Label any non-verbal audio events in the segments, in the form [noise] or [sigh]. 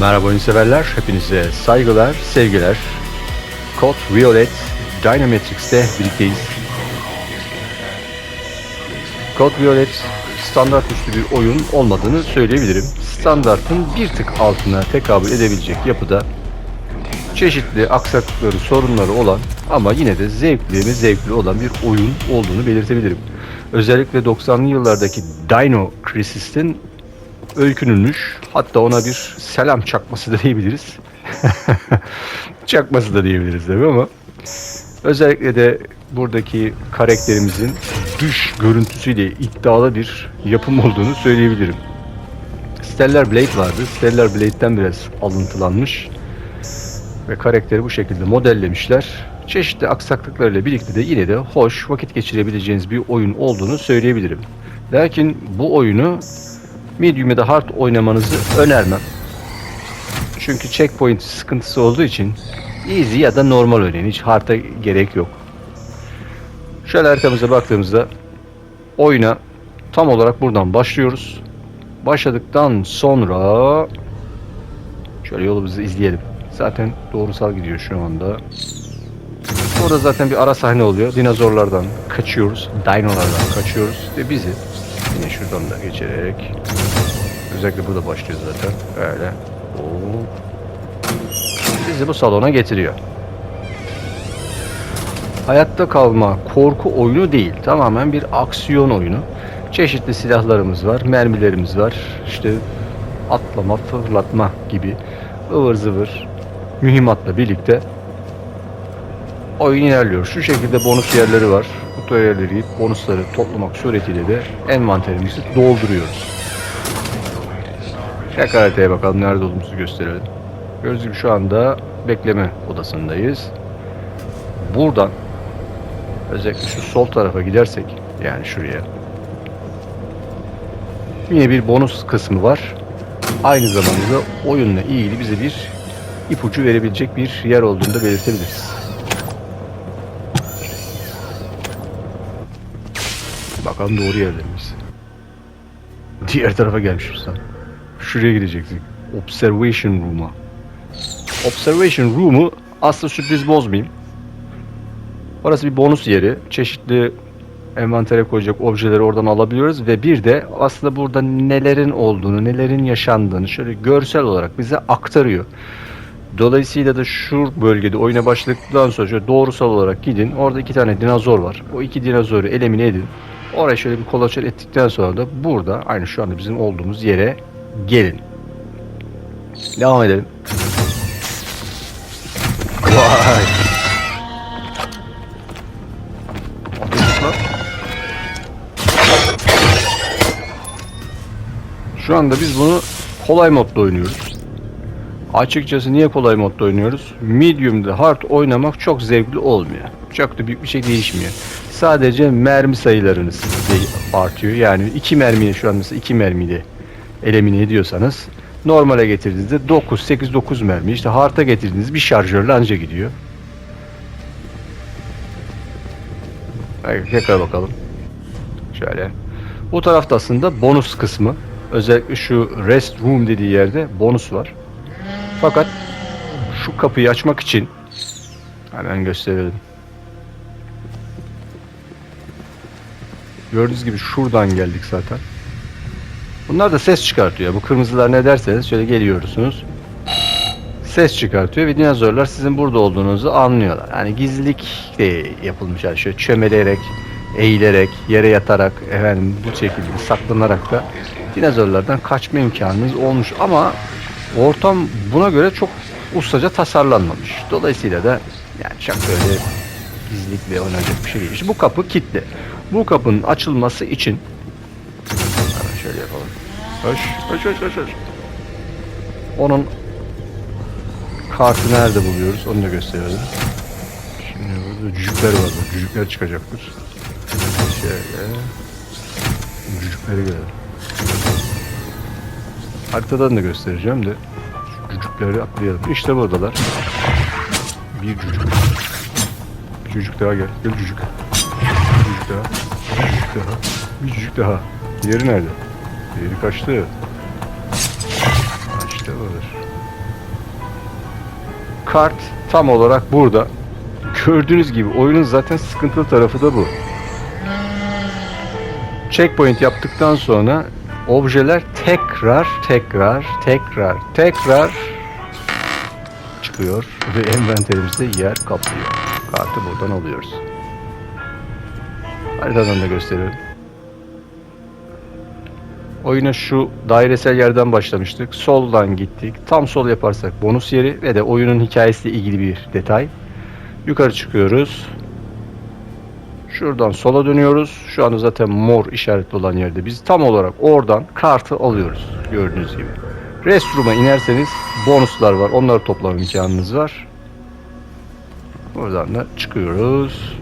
Merhaba oyun severler, hepinize saygılar, sevgiler. Code Violet Dynametrics'te birlikteyiz. Code Violet standart üstü bir oyun olmadığını söyleyebilirim. Standartın bir tık altına tekabül edebilecek yapıda çeşitli aksaklıkları, sorunları olan ama yine de zevkli ve zevkli olan bir oyun olduğunu belirtebilirim. Özellikle 90'lı yıllardaki Dino Crisis'in öykünülmüş. Hatta ona bir selam çakması da diyebiliriz. [laughs] çakması da diyebiliriz tabii ama özellikle de buradaki karakterimizin dış görüntüsüyle iddialı bir yapım olduğunu söyleyebilirim. Stellar Blade vardı. Stellar Blade'den biraz alıntılanmış ve karakteri bu şekilde modellemişler. Çeşitli aksaklıklarıyla birlikte de yine de hoş vakit geçirebileceğiniz bir oyun olduğunu söyleyebilirim. Lakin bu oyunu medium ya da hard oynamanızı önermem. Çünkü checkpoint sıkıntısı olduğu için easy ya da normal oynayın. Hiç hard'a gerek yok. Şöyle haritamıza baktığımızda oyuna tam olarak buradan başlıyoruz. Başladıktan sonra şöyle yolumuzu izleyelim. Zaten doğrusal gidiyor şu anda. Orada zaten bir ara sahne oluyor. Dinozorlardan kaçıyoruz. Dinolardan kaçıyoruz. Ve bizi yine şuradan da geçerek özellikle burada başlıyor zaten. Böyle. Oo. Bizi bu salona getiriyor. Hayatta kalma korku oyunu değil. Tamamen bir aksiyon oyunu. Çeşitli silahlarımız var, mermilerimiz var. İşte atlama, fırlatma gibi ıvır zıvır mühimmatla birlikte oyun ilerliyor. Şu şekilde bonus yerleri var. Bu yerleri bonusları toplamak suretiyle de envanterimizi dolduruyoruz. Haritaya bakalım nerede olduğumuzu gösterelim. Gördüğünüz gibi şu anda bekleme odasındayız. Buradan özellikle şu sol tarafa gidersek yani şuraya yine bir bonus kısmı var. Aynı zamanda oyunla ilgili bize bir ipucu verebilecek bir yer olduğunu da belirtebiliriz. Bakalım doğru yerde miyiz? Diğer tarafa gelmişiz sen. Şuraya gidecektik. Observation Room'a. Observation Room'u aslında sürpriz bozmayayım. Orası bir bonus yeri. Çeşitli envantere koyacak objeleri oradan alabiliyoruz ve bir de aslında burada nelerin olduğunu, nelerin yaşandığını şöyle görsel olarak bize aktarıyor. Dolayısıyla da şu bölgede oyuna başladıktan sonra şöyle doğrusal olarak gidin. Orada iki tane dinozor var. O iki dinozoru elimine edin. Oraya şöyle bir kolaçer ettikten sonra da burada aynı şu anda bizim olduğumuz yere gelin. Devam edelim. Vay. Şu anda biz bunu kolay modda oynuyoruz. Açıkçası niye kolay modda oynuyoruz? Medium'da hard oynamak çok zevkli olmuyor. Çok da büyük bir şey değişmiyor. Sadece mermi sayılarınız artıyor. Yani iki mermiye şu an mesela iki mermiyle elimine ediyorsanız normale getirdiğinizde 9, 8, 9 mermi işte hard'a getirdiğiniz bir şarjörle anca gidiyor. Hayır, tekrar bakalım. Şöyle. Bu tarafta aslında bonus kısmı. Özellikle şu rest room dediği yerde bonus var. Fakat şu kapıyı açmak için hemen gösterelim. Gördüğünüz gibi şuradan geldik zaten. Bunlar da ses çıkartıyor. Bu kırmızılar ne derseniz şöyle geliyorsunuz. Ses çıkartıyor ve dinozorlar sizin burada olduğunuzu anlıyorlar. Yani gizlilik de yapılmış yani şöyle çömelerek, eğilerek, yere yatarak, efendim bu şekilde saklanarak da dinozorlardan kaçma imkanınız olmuş ama ortam buna göre çok ustaca tasarlanmamış. Dolayısıyla da yani çok böyle gizlilikle oynanacak bir şey değil. İşte bu kapı kilitli. Bu kapının açılması için. Hoş, hoş, hoş, hoş, hoş. Onun kartı nerede buluyoruz onu da gösterelim. Şimdi burada cücükler var. Cücükler çıkacaktır. Şöyle. Cücükleri görelim. Haritadan da göstereceğim de şu cücükleri atlayalım. İşte buradalar. Bir cücük. Bir cücük daha gel. Gel cücük. Bir cücük daha. Bir cücük daha. Bir cücük daha. Diğeri nerede? Diğeri kaçtı. İşte budur. kart tam olarak burada. Gördüğünüz gibi oyunun zaten sıkıntılı tarafı da bu. Checkpoint yaptıktan sonra objeler tekrar tekrar tekrar tekrar çıkıyor ve envanterimizde yer kaplıyor. Kartı buradan alıyoruz. Haritadan da gösteriyorum. Oyuna şu dairesel yerden başlamıştık. Soldan gittik. Tam sol yaparsak bonus yeri ve de oyunun hikayesiyle ilgili bir detay. Yukarı çıkıyoruz. Şuradan sola dönüyoruz. Şu anda zaten mor işaretli olan yerde biz tam olarak oradan kartı alıyoruz. Gördüğünüz gibi. Restroom'a inerseniz bonuslar var. Onları toplama imkanınız var. Oradan da çıkıyoruz.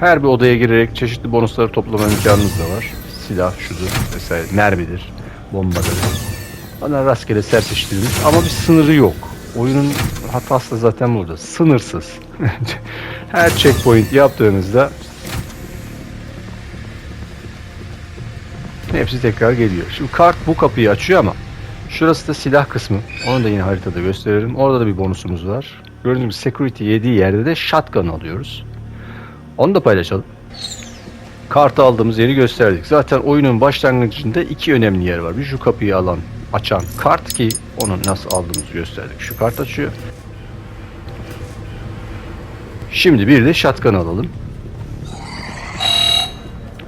Her bir odaya girerek çeşitli bonusları toplama imkanınız da var. Silah şudur vesaire, mermidir, bombadır. Bana rastgele serpiştirilmiş ama bir sınırı yok. Oyunun hatası da zaten burada. Sınırsız. [laughs] Her checkpoint yaptığınızda hepsi tekrar geliyor. Şimdi kart bu kapıyı açıyor ama şurası da silah kısmı. Onu da yine haritada gösteririm. Orada da bir bonusumuz var. Gördüğünüz gibi security yediği yerde de shotgun alıyoruz. Onu da paylaşalım. Kartı aldığımız yeri gösterdik. Zaten oyunun başlangıcında iki önemli yer var. Bir şu kapıyı alan, açan kart ki onu nasıl aldığımızı gösterdik. Şu kart açıyor. Şimdi bir de shotgun alalım.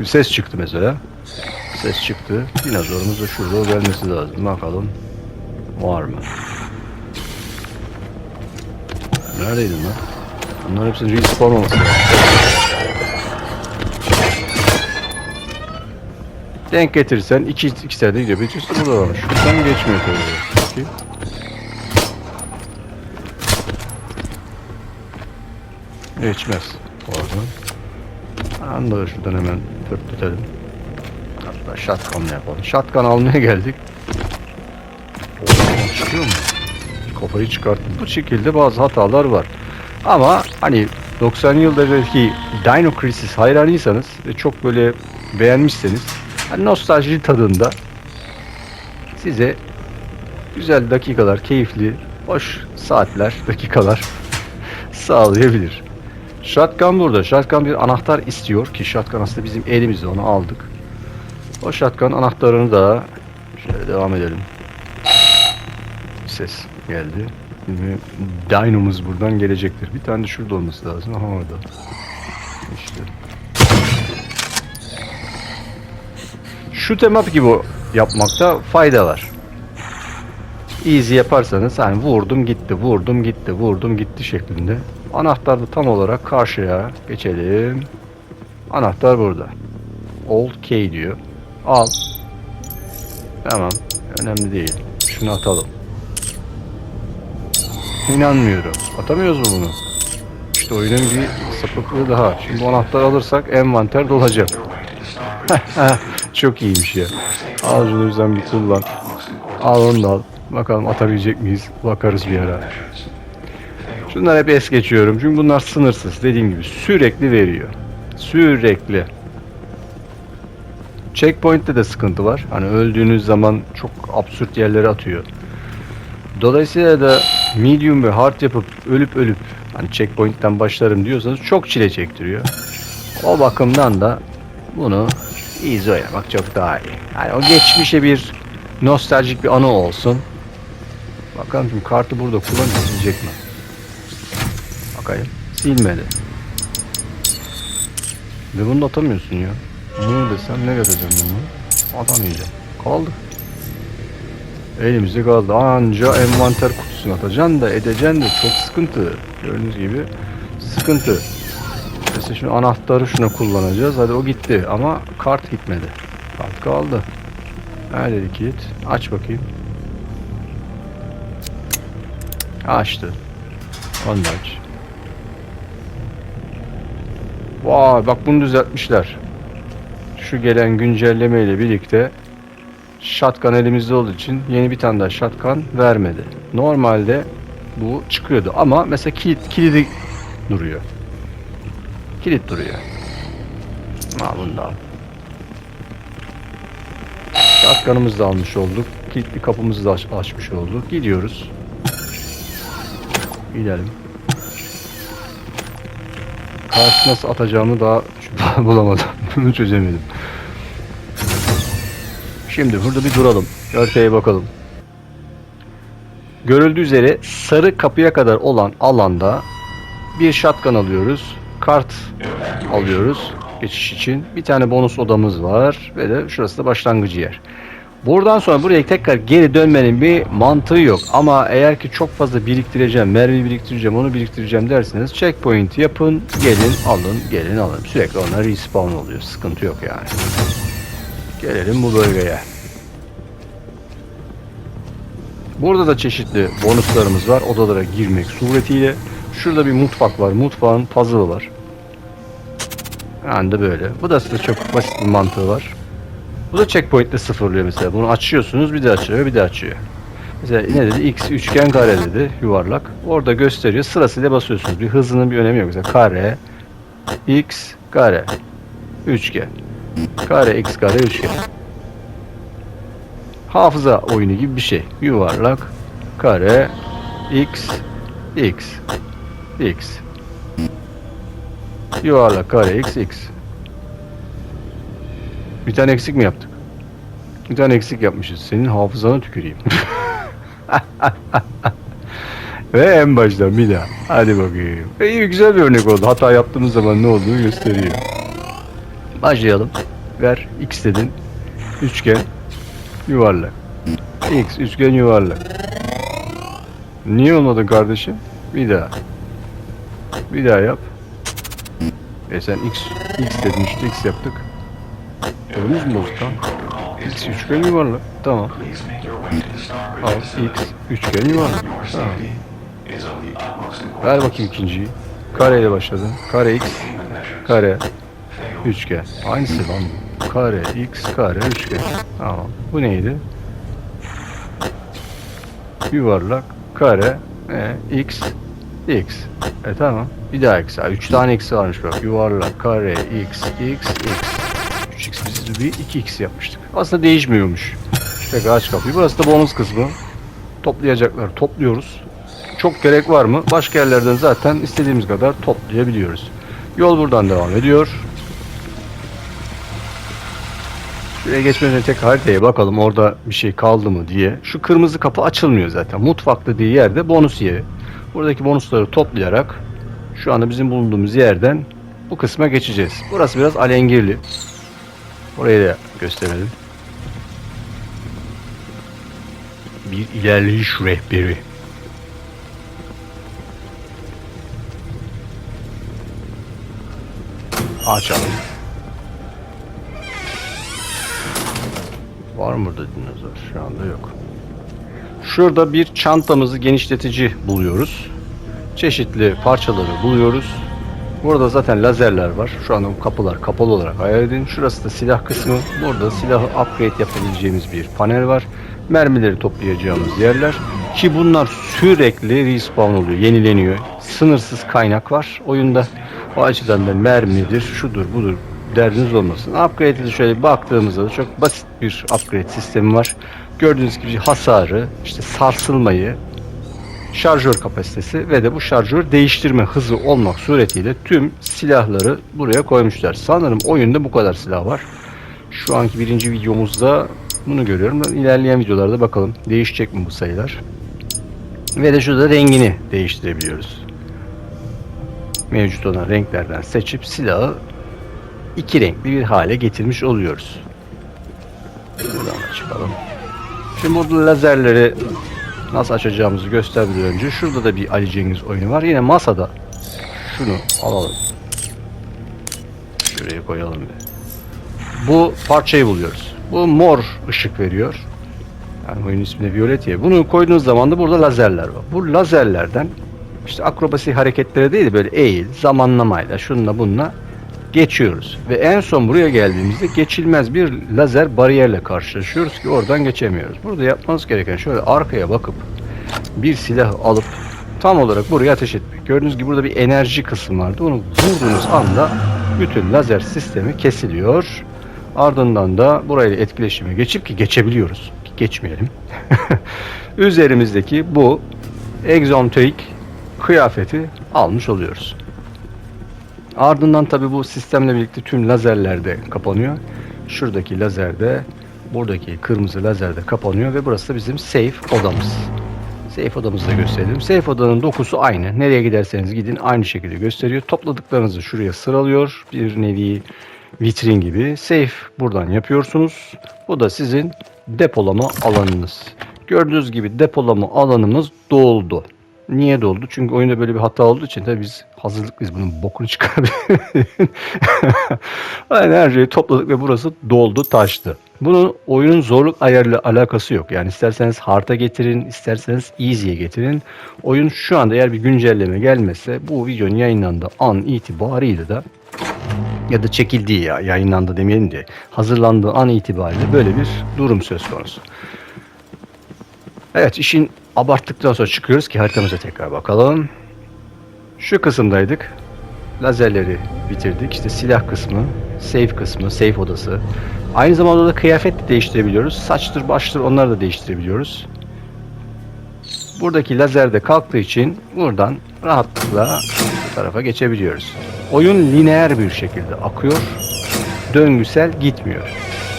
Bir ses çıktı mesela. Ses çıktı. Dinozorumuz da şurada gelmesi lazım. Bakalım. Var mı? Neredeydin lan? Bunların hepsinin respawn olması lazım. Denk getirirsen iki iki sene gidiyor. Bir üstü burada varmış. Şuradan geçmiyor tabii. Bakayım. Geçmez. Oradan. Anda şuradan hemen pörtletelim. Hatta shotgun'la yapalım. Shotgun almaya geldik. Oo, çıkıyor mu? Kafayı çıkarttım. Bu şekilde bazı hatalar var. Ama hani 90 yıldaki Dino Crisis hayranıysanız ve çok böyle beğenmişseniz hani nostalji tadında size güzel dakikalar, keyifli, hoş saatler, [laughs] dakikalar sağlayabilir. Shotgun burada. Shotgun bir anahtar istiyor ki shotgun aslında bizim elimizde onu aldık. O shotgun anahtarını da şöyle devam edelim. Ses geldi. Şimdi Dino'muz buradan gelecektir. Bir tane de şurada olması lazım. Aha orada. İşte. Şu temap gibi yapmakta fayda var. Easy yaparsanız hani vurdum gitti, vurdum gitti, vurdum gitti şeklinde. Anahtar da tam olarak karşıya geçelim. Anahtar burada. Old K diyor. Al. Tamam. Önemli değil. Şunu atalım. İnanmıyorum. Atamıyoruz mu bunu? İşte oyunun bir sapıklığı daha. Şimdi bu anahtarı alırsak envanter dolacak. [laughs] Çok iyiymiş ya. Al şunu bizden bir kullan. Al onu da al. Bakalım atabilecek miyiz? Bakarız bir ara. Şunları hep es geçiyorum. Çünkü bunlar sınırsız. Dediğim gibi sürekli veriyor. Sürekli. Checkpoint'te de sıkıntı var. Hani öldüğünüz zaman çok absürt yerlere atıyor. Dolayısıyla da medium ve hard yapıp ölüp ölüp hani checkpoint'ten başlarım diyorsanız çok çile çektiriyor. O bakımdan da bunu easy oynamak çok daha iyi. Yani o geçmişe bir nostaljik bir anı olsun. Bakalım şimdi kartı burada kullanabilecek mi? Bakayım. Silmedi. Ve bunu da atamıyorsun ya. Bunu desem ne atacağım bunu? Atamayacağım. Kaldı. Elimizde kaldı. Anca envanter kutusuna atacaksın da edeceksin de çok sıkıntı. Gördüğünüz gibi sıkıntı. Mesela şimdi anahtarı şuna kullanacağız. Hadi o gitti ama kart gitmedi. Kart kaldı. Nerede kilit? Aç bakayım. Açtı. Onu aç. Vay bak bunu düzeltmişler. Şu gelen güncelleme ile birlikte shotgun elimizde olduğu için yeni bir tane daha shotgun vermedi. Normalde bu çıkıyordu ama mesela kilit, kilidi duruyor. Kilit duruyor. Ha bunu da al. Şatkanımızı da almış olduk. Kilitli kapımızı da aç- açmış olduk. Gidiyoruz. Gidelim. Karşı nasıl atacağımı daha [laughs] bulamadım. Bunu çözemedim. Şimdi burada bir duralım. Haritaya bakalım. Görüldüğü üzere sarı kapıya kadar olan alanda bir shotgun alıyoruz. Kart alıyoruz geçiş için. Bir tane bonus odamız var ve de şurası da başlangıcı yer. Buradan sonra buraya tekrar geri dönmenin bir mantığı yok. Ama eğer ki çok fazla biriktireceğim, mermi biriktireceğim, onu biriktireceğim derseniz checkpoint yapın, gelin alın, gelin alın. Sürekli onlar respawn oluyor. Sıkıntı yok yani. Gelelim bu bölgeye. Burada da çeşitli bonuslarımız var. Odalara girmek suretiyle. Şurada bir mutfak var. Mutfağın puzzle'ı var. De böyle. Bu da size çok basit bir mantığı var. Bu da checkpoint'te sıfırlıyor mesela. Bunu açıyorsunuz bir de açıyor bir de açıyor. Mesela ne dedi? X üçgen kare dedi yuvarlak. Orada gösteriyor. Sırasıyla basıyorsunuz. Bir hızının bir önemi yok. Mesela kare X kare üçgen. Kare X kare üçgen. Hafıza oyunu gibi bir şey. Yuvarlak kare X X X Yuvarlak kare X X Bir tane eksik mi yaptık? Bir tane eksik yapmışız. Senin hafızana tüküreyim. [laughs] Ve en baştan bir daha. Hadi bakayım. E, iyi güzel bir örnek oldu. Hata yaptığımız zaman ne olduğunu gösteriyor. Başlayalım. Ver. X dedin. Üçgen. Yuvarlak. X. Üçgen yuvarlak. Niye olmadı kardeşim? Bir daha. Bir daha yap. E sen X, X dedin işte X yaptık. Önümüz mü bozuk lan? X üçgen yuvarlak. Tamam. Al X üçgen yuvarlak. Tamam. Ver bakayım ikinciyi. Kareyle başladın. Kare X, kare, üçgen. Aynısı lan. Kare X, kare, üçgen. Tamam. Bu neydi? Yuvarlak, kare, e, X, X. E tamam. Bir daha X. Ha, Üç tane X varmış bak. Yuvarlak, kare, X, X, X. 3X biz bir 2X yapmıştık. Aslında değişmiyormuş. Tekrar aç kapıyı. Burası da bonus kısmı. Toplayacaklar. Topluyoruz. Çok gerek var mı? Başka yerlerden zaten istediğimiz kadar toplayabiliyoruz. Yol buradan devam ediyor. Şuraya geçmeden önce tek haritaya bakalım orada bir şey kaldı mı diye. Şu kırmızı kapı açılmıyor zaten. Mutfak dediği yerde bonus yeri. Buradaki bonusları toplayarak şu anda bizim bulunduğumuz yerden bu kısma geçeceğiz. Burası biraz alengirli. Orayı da gösterelim. Bir ilerleyiş rehberi. Açalım. Var mı burada dinozor? Şu anda yok. Şurada bir çantamızı genişletici buluyoruz. Çeşitli parçaları buluyoruz. Burada zaten lazerler var. Şu anda bu kapılar kapalı olarak hayal edin. Şurası da silah kısmı. Burada silahı upgrade yapabileceğimiz bir panel var. Mermileri toplayacağımız yerler. Ki bunlar sürekli respawn oluyor, yenileniyor. Sınırsız kaynak var oyunda. O açıdan da mermidir, şudur budur derdiniz olmasın. Upgrade'e de şöyle baktığımızda da çok basit bir upgrade sistemi var. Gördüğünüz gibi hasarı, işte sarsılmayı, şarjör kapasitesi ve de bu şarjör değiştirme hızı olmak suretiyle tüm silahları buraya koymuşlar. Sanırım oyunda bu kadar silah var. Şu anki birinci videomuzda bunu görüyorum. İlerleyen videolarda bakalım değişecek mi bu sayılar. Ve de şurada rengini değiştirebiliyoruz. Mevcut olan renklerden seçip silahı iki renkli bir hale getirmiş oluyoruz. Buradan da çıkalım. Şimdi burada lazerleri nasıl açacağımızı göstermeden önce şurada da bir Ali Cengiz oyunu var. Yine masada şunu alalım. Şuraya koyalım bir. Bu parçayı buluyoruz. Bu mor ışık veriyor. Yani oyun ismi de Violet ya. Bunu koyduğunuz zaman da burada lazerler var. Bu lazerlerden işte akrobasi hareketleri değil de böyle eğil, zamanlamayla şununla bununla geçiyoruz. Ve en son buraya geldiğimizde geçilmez bir lazer bariyerle karşılaşıyoruz ki oradan geçemiyoruz. Burada yapmanız gereken şöyle arkaya bakıp bir silah alıp tam olarak buraya ateş etmek. Gördüğünüz gibi burada bir enerji kısmı vardı. Onu vurduğunuz anda bütün lazer sistemi kesiliyor. Ardından da burayla etkileşime geçip ki geçebiliyoruz. Geçmeyelim. [laughs] Üzerimizdeki bu egzontrik kıyafeti almış oluyoruz. Ardından tabi bu sistemle birlikte tüm lazerler de kapanıyor. Şuradaki lazer de buradaki kırmızı lazer de kapanıyor ve burası da bizim safe odamız. Safe odamızı da gösterelim. Safe odanın dokusu aynı. Nereye giderseniz gidin aynı şekilde gösteriyor. Topladıklarınızı şuraya sıralıyor. Bir nevi vitrin gibi. Safe buradan yapıyorsunuz. Bu da sizin depolama alanınız. Gördüğünüz gibi depolama alanımız doldu. Niye doldu? Çünkü oyunda böyle bir hata olduğu için de biz hazırlıklıyız bunun bokunu çıkarabiliriz. [laughs] Aynen her şeyi topladık ve burası doldu taştı. Bunun oyunun zorluk ayarıyla alakası yok. Yani isterseniz hard'a getirin, isterseniz easy'ye getirin. Oyun şu anda eğer bir güncelleme gelmezse bu videonun yayınlandığı an itibariyle de ya da çekildiği ya yayınlandı demeyelim de hazırlandığı an itibariyle böyle bir durum söz konusu. Evet işin abarttıktan sonra çıkıyoruz ki haritamıza tekrar bakalım. Şu kısımdaydık. Lazerleri bitirdik. İşte silah kısmı, safe kısmı, safe odası. Aynı zamanda da kıyafet de değiştirebiliyoruz. Saçtır, baştır onları da değiştirebiliyoruz. Buradaki lazer de kalktığı için buradan rahatlıkla bu tarafa geçebiliyoruz. Oyun lineer bir şekilde akıyor. Döngüsel gitmiyor.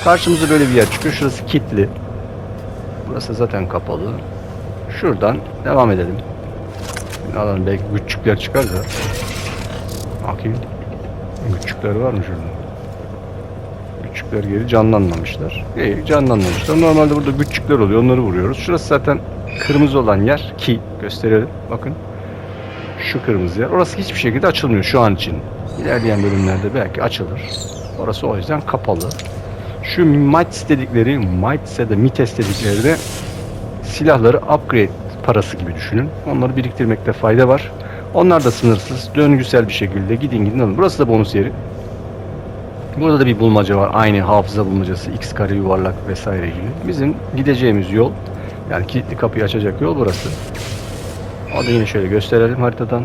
Karşımıza böyle bir yer çıkıyor. Şurası kilitli. Burası zaten kapalı. Şuradan devam edelim. Alalım belki küçükler çıkar da. Bakayım. Küçükler var mı şurada? Küçükler geri canlanmamışlar. İyi canlanmamışlar. Normalde burada küçükler oluyor. Onları vuruyoruz. Şurası zaten kırmızı olan yer ki gösterelim. Bakın. Şu kırmızı yer. Orası hiçbir şekilde açılmıyor şu an için. İlerleyen bölümlerde belki açılır. Orası o yüzden kapalı. Şu mites dedikleri, mites ya da mites dedikleri de silahları upgrade parası gibi düşünün. Onları biriktirmekte fayda var. Onlar da sınırsız, döngüsel bir şekilde gidin gidin alın. Burası da bonus yeri. Burada da bir bulmaca var. Aynı hafıza bulmacası, x kare yuvarlak vesaire gibi. Bizim gideceğimiz yol, yani kilitli kapıyı açacak yol burası. O da yine şöyle gösterelim haritadan.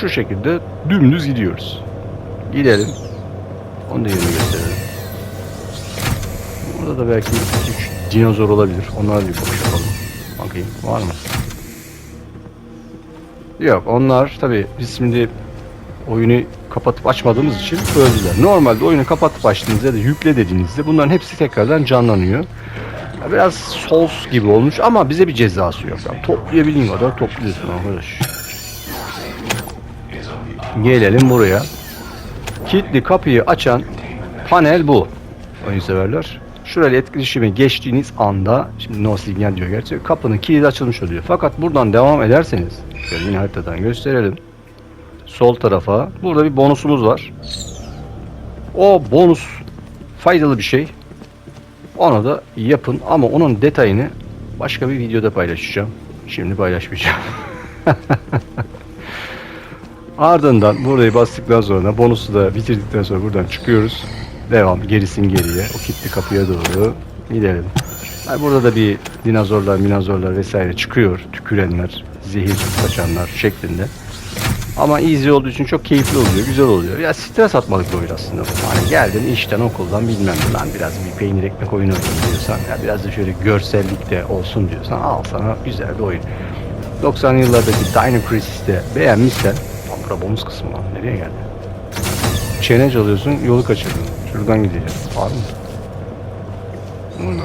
Şu şekilde dümdüz gidiyoruz. Gidelim. Onu da yine gösterelim. Burada da belki dinozor olabilir. Onlara bir bakış. Bakayım var mı? Yok onlar tabi biz şimdi oyunu kapatıp açmadığımız için öldüler. Normalde oyunu kapatıp açtığınızda ya da yükle dediğinizde bunların hepsi tekrardan canlanıyor. Biraz Souls gibi olmuş ama bize bir cezası yok. Yani toplayabildiğin kadar topluyorsun arkadaş. Gelelim buraya. Kilitli kapıyı açan panel bu. Oyun severler. Şurayla etkileşime geçtiğiniz anda şimdi no signal diyor gerçi kapının kilidi açılmış oluyor. Fakat buradan devam ederseniz şöyle yine haritadan gösterelim. Sol tarafa burada bir bonusumuz var. O bonus faydalı bir şey. Onu da yapın ama onun detayını başka bir videoda paylaşacağım. Şimdi paylaşmayacağım. [laughs] Ardından burayı bastıktan sonra bonusu da bitirdikten sonra buradan çıkıyoruz. Devam gerisin geriye o kilitli kapıya doğru gidelim. Yani burada da bir dinozorlar, minozorlar vesaire çıkıyor. Tükürenler, zehir saçanlar şeklinde. Ama easy olduğu için çok keyifli oluyor, güzel oluyor. Ya stres atmalık bir oyun aslında bu. Hani geldin işten okuldan bilmem ne lan biraz bir peynir ekmek oyunu diyorsan ya biraz da şöyle görsellik de olsun diyorsan al sana güzel bir oyun. 90'lı yıllardaki Dino Crisis'te beğenmişsen bura bonus kısmı lan nereye geldi? Çene çalıyorsun yolu kaçırdın. Şuradan gideceğiz. Var mı? Burada.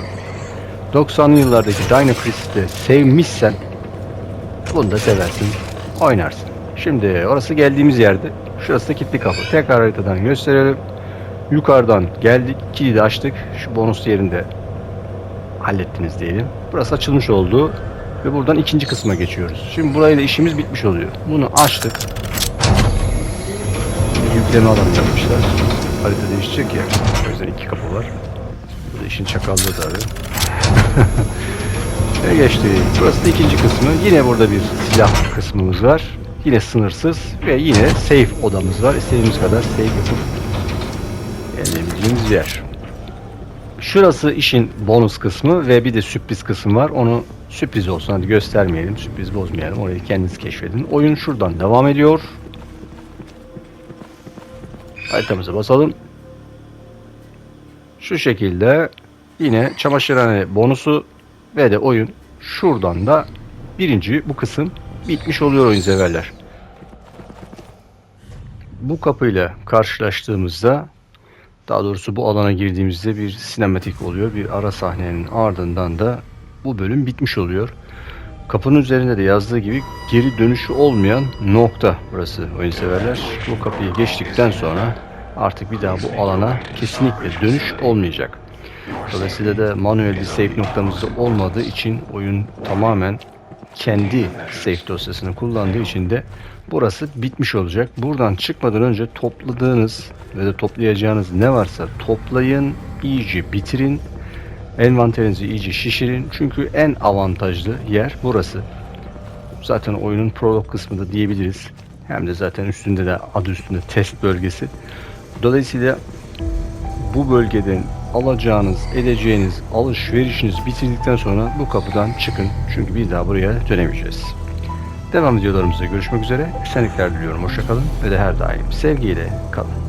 90'lı yıllardaki Dino Crisis'te sevmişsen bunu da seversin. Oynarsın. Şimdi orası geldiğimiz yerde. Şurası da kilitli kapı. Tekrar haritadan gösterelim. Yukarıdan geldik. Kilidi açtık. Şu bonus yerinde hallettiniz diyelim. Burası açılmış oldu. Ve buradan ikinci kısma geçiyoruz. Şimdi burayla işimiz bitmiş oluyor. Bunu açtık. Yükleme alanı yapmışlar. Harita değişecek ya. O yüzden iki kapı var. Bu da işin çakallığı tabii. [laughs] Ve geçti. Burası da ikinci kısmı. Yine burada bir silah kısmımız var. Yine sınırsız ve yine safe odamız var. İstediğimiz kadar safe yapıp eleyebileceğimiz yer. Şurası işin bonus kısmı ve bir de sürpriz kısmı var. Onu sürpriz olsun hadi göstermeyelim. Sürpriz bozmayalım. Orayı kendiniz keşfedin. Oyun şuradan devam ediyor. Haritamıza basalım. Şu şekilde yine çamaşırhane bonusu ve de oyun şuradan da birinci bu kısım bitmiş oluyor oyun severler. Bu kapıyla karşılaştığımızda daha doğrusu bu alana girdiğimizde bir sinematik oluyor. Bir ara sahnenin ardından da bu bölüm bitmiş oluyor. Kapının üzerinde de yazdığı gibi geri dönüşü olmayan nokta burası oyun severler. Bu kapıyı geçtikten sonra artık bir daha bu alana kesinlikle dönüş olmayacak. Dolayısıyla da manuel bir save noktamızda olmadığı için oyun tamamen kendi save dosyasını kullandığı için de burası bitmiş olacak. Buradan çıkmadan önce topladığınız ve de toplayacağınız ne varsa toplayın, iyice bitirin. Envanterinizi iyice şişirin. Çünkü en avantajlı yer burası. Zaten oyunun prolog kısmı da diyebiliriz. Hem de zaten üstünde de adı üstünde test bölgesi. Dolayısıyla bu bölgeden alacağınız, edeceğiniz alışverişiniz bitirdikten sonra bu kapıdan çıkın. Çünkü bir daha buraya dönemeyeceğiz. Devam videolarımızda görüşmek üzere. Esenlikler diliyorum. Hoşçakalın ve de her daim sevgiyle kalın.